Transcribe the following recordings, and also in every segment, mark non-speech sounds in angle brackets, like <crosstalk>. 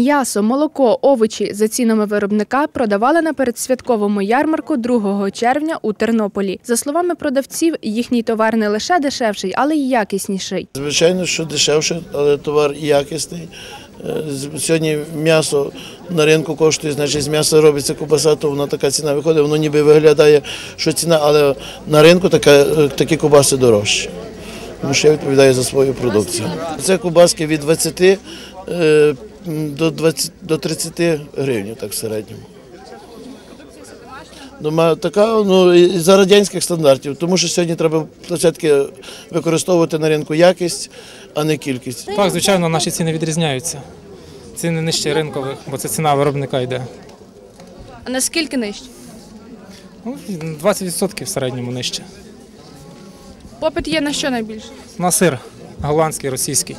М'ясо, молоко, овочі за цінами виробника продавали на передсвятковому ярмарку 2 червня у Тернополі. За словами продавців, їхній товар не лише дешевший, але й якісніший. Звичайно, що дешевше, але товар якісний. Е, Сьогодні м'ясо на ринку коштує, значить з м'яса робиться кубаса, то воно така ціна виходить. Воно ніби виглядає, що ціна, але на ринку така, е, такі кубаси дорожчі. Тому що я відповідаю за свою продукцію. Це кубаски від 20 е, м, до 20 до 30 гривень, так в середньому. Дома така ну і за радянських стандартів, тому що сьогодні треба все-таки використовувати на ринку якість, а не кількість. Так, звичайно, наші ціни відрізняються. Ціни нижче ринкових, бо це ціна виробника йде. А наскільки нижче? Ну, 20% в середньому нижче. Попит є на що найбільше? На сир голландський, російський.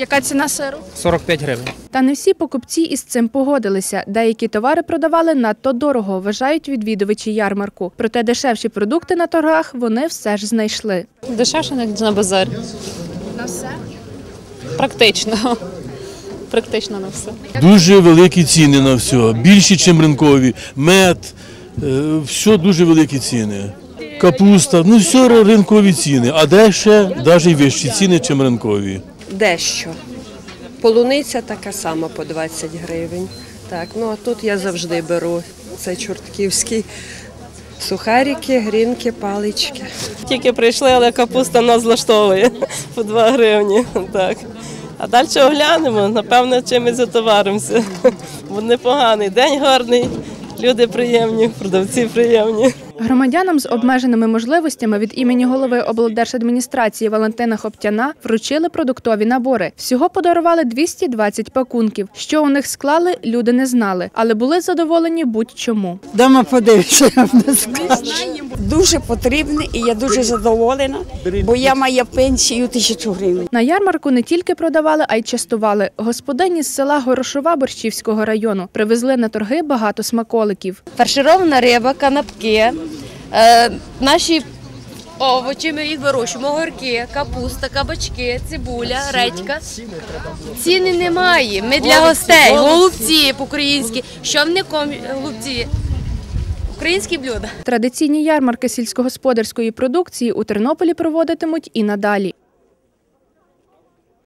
Яка ціна сиру? 45 гривень. Та не всі покупці із цим погодилися. Деякі товари продавали надто дорого, вважають відвідувачі ярмарку. Проте дешевші продукти на торгах вони все ж знайшли. Дешевше, ніж на базарі. На все? Практично. Практично на все. Дуже великі ціни на все, більші, ніж ринкові. Мед, е, все дуже великі ціни. Капуста, ну все ринкові ціни, а де ще навіть вищі ціни, ніж ринкові. Дещо. Полуниця така сама по 20 гривень. Так, ну а тут я завжди беру. Це чортківський. Сухарики, грінки, палички. Тільки прийшли, але капуста нас влаштовує <laughs> по 2 гривні. Так. А далі оглянемо, напевно, чимось затоваримося. <laughs> Бо непоганий день гарний, люди приємні, продавці приємні. Громадянам з обмеженими можливостями від імені голови облдержадміністрації Валентина Хоптяна вручили продуктові набори. Всього подарували 220 пакунків. Що у них склали, люди не знали, але були задоволені будь-чому. Дома подивишся, я не скажу. Дуже потрібний і я дуже задоволена, бо я маю пенсію тисячу гривень. На ярмарку не тільки продавали, а й частували. Господині з села Горошова Борщівського району привезли на торги багато смаколиків. фарширована риба, канапки, е, наші овочі, ми їх вирощуємо, огірки, капуста, кабачки, цибуля, редька. Ціни немає. Ми для гостей, голубці по-українськи. Що в голубці? Українські блюда. Традиційні ярмарки сільськогосподарської продукції у Тернополі проводитимуть і надалі.